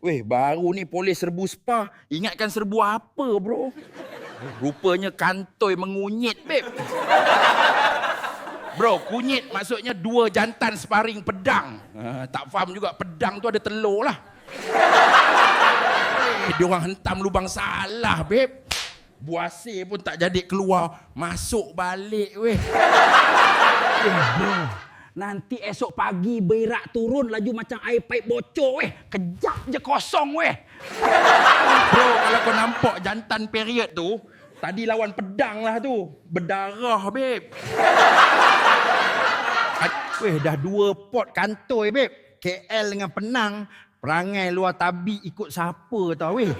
Weh, baru ni polis serbu spa. Ingatkan serbu apa, bro? Rupanya kantoi mengunyit, beb. Bro, kunyit maksudnya dua jantan sparring pedang. Uh, tak faham juga pedang tu ada telur lah. Eh, dia orang hentam lubang salah, beb. Buasir pun tak jadi keluar. Masuk balik, weh. Eh, bro. Nanti esok pagi berak turun laju macam air paip bocor weh. Kejap je kosong weh. Bro, kalau kau nampak jantan period tu, tadi lawan pedang lah tu. Berdarah, beb. Weh, dah dua pot kantoi beb. KL dengan Penang. Perangai luar tabi ikut siapa tau weh.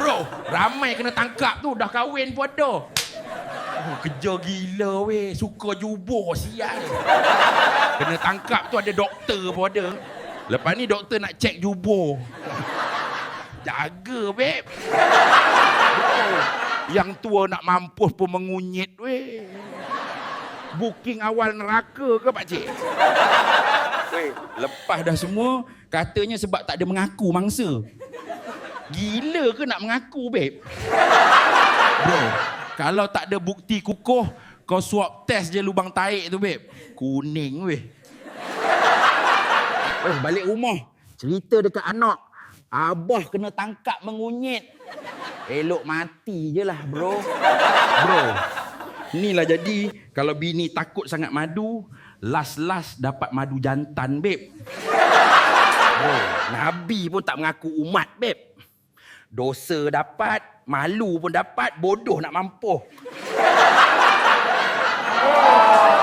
Bro, ramai kena tangkap tu. Dah kahwin pun ada. Oh, kerja gila weh. Suka jubur sial. Kena tangkap tu ada doktor pun ada. Lepas ni doktor nak cek jubur. Jaga, beb. Yang tua nak mampus pun mengunyit weh. Booking awal neraka ke pakcik? Weh, lepas dah semua, katanya sebab tak ada mengaku mangsa. Gila ke nak mengaku, beb? Bro, kalau tak ada bukti kukuh, kau swab test je lubang taik tu, beb. Kuning, weh. Weh, balik rumah. Cerita dekat anak. Abah kena tangkap mengunyit. Elok mati je lah bro. Bro, inilah jadi kalau bini takut sangat madu, last-last dapat madu jantan, beb. Bro, Nabi pun tak mengaku umat beb. Dosa dapat, malu pun dapat, bodoh nak mampu.